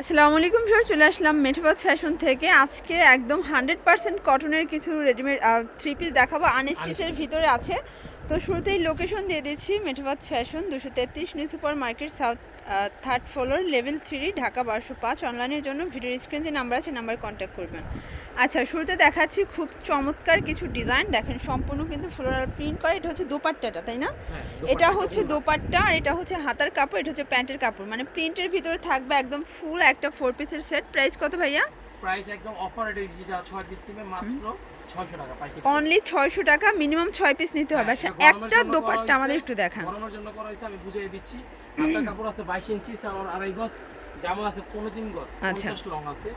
আসসালামু আলাইকুম স্যার চলে আসলাম মেঠবাদ ফ্যাশন থেকে। আজকে একদম হান্ড্রেড পার্সেন্ট কটনের কিছু রেডিমেড থ্রি পিস দেখাবো। আনস্টিচের ভিতরে আছে। তো শুরুতেই লোকেশন দিয়ে দিচ্ছি মেঠবাদ ফ্যাশন দুশো তেত্রিশ new super market south third floor level three Dhaka বারোশো পাঁচ। অনলাইনের জন্য ভিডিও স্ক্রিন যে নাম্বার আছে নাম্বার কন্ট্যাক্ট করবেন। আচ্ছা শুরুতে দেখাচ্ছি খুব চমৎকার কিছু ডিজাইন দেখেন সম্পূর্ণ কিন্তু ফ্লোরাল প্রিন্ট করা। এটা হচ্ছে দোপাট্টাটা তাই না? এটা হচ্ছে দোপাট্টা আর এটা হচ্ছে হাতার কাপড় এটা হচ্ছে প্যান্টের কাপড়। মানে প্রিন্টের ভিতরে থাকবে একদম ফুল একটা ফোর পিসের সেট প্রাইস কত ভাইয়া? প্রাইস একদম অফার রেটে দিচ্ছি যা ছয় পিস নিবে মাত্র ছয়শো টাকা পাইকারি। অনলি ছয়শো টাকা মিনিমাম ছয় পিস নিতে হবে। হ্যাঁ, আচ্ছা একটা দোপাট্টা আমাদের একটু দেখান। গরমের জন্য করা হয়েছে আমি বুঝিয়ে দিচ্ছি। হাতের কাপড় আছে বাইশ ইঞ্চি সালোয়ার আড়াই গজ জামা আছে পনেরো তিন গজ আচ্ছা। পঞ্চাশ লং আছে।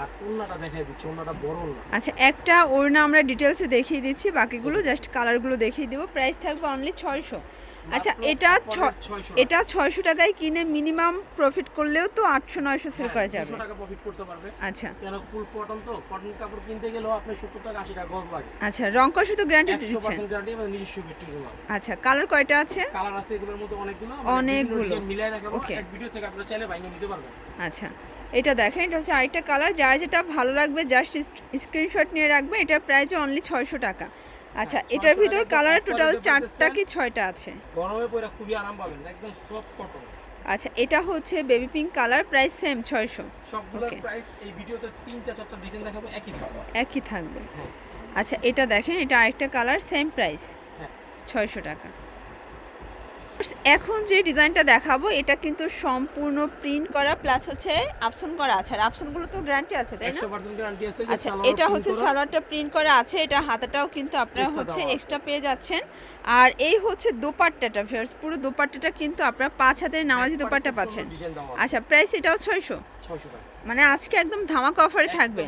আর দেখাই দিচ্ছি বড় আচ্ছা একটা ওড়না আমরা ডিটেলসে দেখিয়ে দিচ্ছি বাকিগুলো জাস্ট কালারগুলো দেখিয়ে দেবো। প্রাইস থাকবে অনলি ছয়শো। আচ্ছা এটা এটা ছয়শো টাকায় কিনে মিনিমাম প্রফিট করলেও তো আটশো নয়শো সেল করা যাবে। টাকা প্রফিট করতে পারবে। আচ্ছা। কেন ফুল কটন তো? কটন কাপড় কিনতে গেলেও আপনি সত্তর টাকা আশি টাকা গজ লাগে। আচ্ছা রং কষ তো গ্যারান্টি একশো দিচ্ছেন গ্যারান্টি এবং নিজস্ব বিক্রি আচ্ছা কালার কয়টা আছে? কালার আছে এগুলোর মধ্যে অনেকগুলো। অনেকগুলো। মিলাই দেখাবো। এক ভিডিও থেকে আপনারা চাইলে বাইনে নিতে পারবেন। আচ্ছা এটা দেখেন এটা হচ্ছে আরেকটা কালার যার যেটা ভালো লাগবে জাস্ট স্ক্রিনশট নিয়ে রাখবে। এটার প্রাইস অনলি ছয়শো টাকা। আচ্ছা হ্যাঁ, এটার ভিতর কালার টোটাল চারটা কি ছয়টা আছে? গরমে পরে খুবই আরাম পাবেন একদম সফট কটন আচ্ছা এটা হচ্ছে baby pink colour price same ছয়শো। সবগুলোর Okay. প্রাইস এই ভিডিওতে তিনটা চারটা ডিজাইন দেখাবো একই থাকবে। একই থাকবে। হ্যাঁ। আচ্ছা এটা দেখেন এটা আরেকটা কালার সেম প্রাইস হ্যাঁ। ছয়শো টাকা। এখন যে ডিজাইনটা দেখাবো এটা কিন্তু সম্পূর্ণ প্রিন্ট করা প্লাস হচ্ছে আফসন করা আছে। আর আফসনগুলো তো গ্যারান্টি আছে তাই না? আচ্ছা এটা হচ্ছে সালোয়ারটা প্রিন্ট করা আছে এটা হাতাটাও কিন্তু আপনারা হচ্ছে এক্সট্রা পেয়ে যাচ্ছেন। আর এই হচ্ছে দোপাট্টাটা ফিয়ার্স পুরো দোপাট্টাটা কিন্তু আপনারা পাঁচ হাতের নামাজি দোপাট্টা পাচ্ছেন। আচ্ছা প্রাইস এটাও ছয়শো? 600 টাকা। মানে আজকে একদম ধামাকা অফারে থাকবে।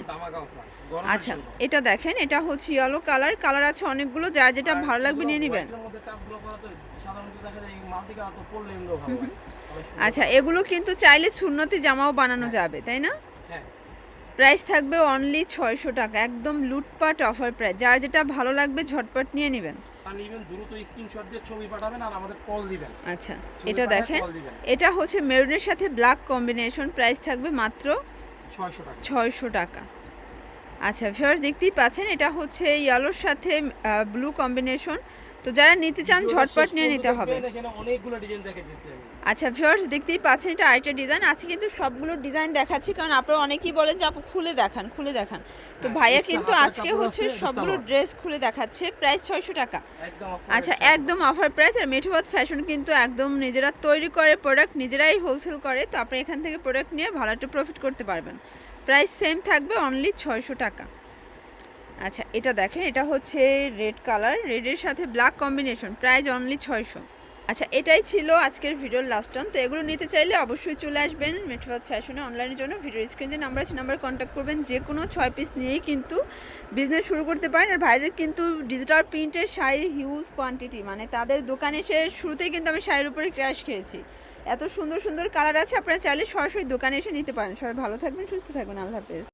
আচ্ছা এটা দেখেন এটা হচ্ছে ইয়েলো কালার কালার আছে অনেকগুলো যার যেটা ভালো লাগবে নিয়ে নেবেন। আচ্ছা এগুলো কিন্তু চাইলে সুন্নতি জামাও বানানো যাবে তাই না? হ্যাঁ। প্রাইস থাকবে অনলি ছয়শো টাকা একদম লুটপাট অফার প্রাইস যার যেটা ভালো লাগবে ঝটপট নিয়ে নেবেন। আচ্ছা এটা দেখেন এটা হচ্ছে মেরুনের সাথে ব্ল্যাক কম্বিনেশন প্রাইস থাকবে মাত্র ছয়শো টাকা। আচ্ছা ভিউয়ার্স দেখতেই পাচ্ছেন এটা হচ্ছে ইয়েলোর সাথে ব্লু কম্বিনেশন তো যারা নিতে চান ঝটপট নিয়ে নিতে হবে। আচ্ছা ভিউয়ার্স দেখতেই পাচ্ছেন এটা আরেকটা ডিজাইন আছে কিন্তু সবগুলো ডিজাইন দেখাচ্ছি কারণ আপনারা অনেকেই বলেন যে আপু খুলে দেখান খুলে দেখান। তো হ্যাঁ, ভাইয়া কিন্তু আজকে হচ্ছে সবগুলো ড্রেস খুলে দেখাচ্ছে প্রাইস ছয়শো টাকা। আচ্ছা একদম। অফার প্রাইস আর মেঠোবাদ ফ্যাশন কিন্তু একদম নিজেরা তৈরি করে প্রোডাক্ট নিজেরাই হোলসেল করে তো আপনি এখান থেকে প্রোডাক্ট নিয়ে ভালো একটা প্রফিট করতে পারবেন। প্রাইস সেম থাকবে অনলি ছয়শো টাকা। আচ্ছা এটা দেখেন, এটা হচ্ছে রেড কালার রেডের সাথে ব্ল্যাক কম্বিনেশন, প্রাইস অনলি ছয়শো। আচ্ছা এটাই ছিল আজকের ভিডিওর লাস্ট অন তো এগুলো নিতে চাইলে অবশ্যই চলে আসবেন মেট্রোবাদ ফ্যাশনে অনলাইনের জন্য। ভিডিও স্ক্রিনে যে নাম্বার আছে নাম্বার কন্ট্যাক্ট করবেন। যে কোনো ছয় পিস নিয়েই কিন্তু বিজনেস শুরু করতে পারেন। আর ভাইদের কিন্তু ডিজিটাল প্রিন্টের শাড়ির হিউজ কোয়ান্টিটি মানে তাদের দোকানে এসে শুরুতেই কিন্তু আমি শাড়ির উপরে ক্র্যাশ খেয়েছি। এত সুন্দর সুন্দর কালার আছে, আপনারা চাইলে সরাসরি দোকানে এসে নিতে পারেন। সবাই ভালো থাকবেন, সুস্থ থাকবেন। আল্লাহ হাফেজ।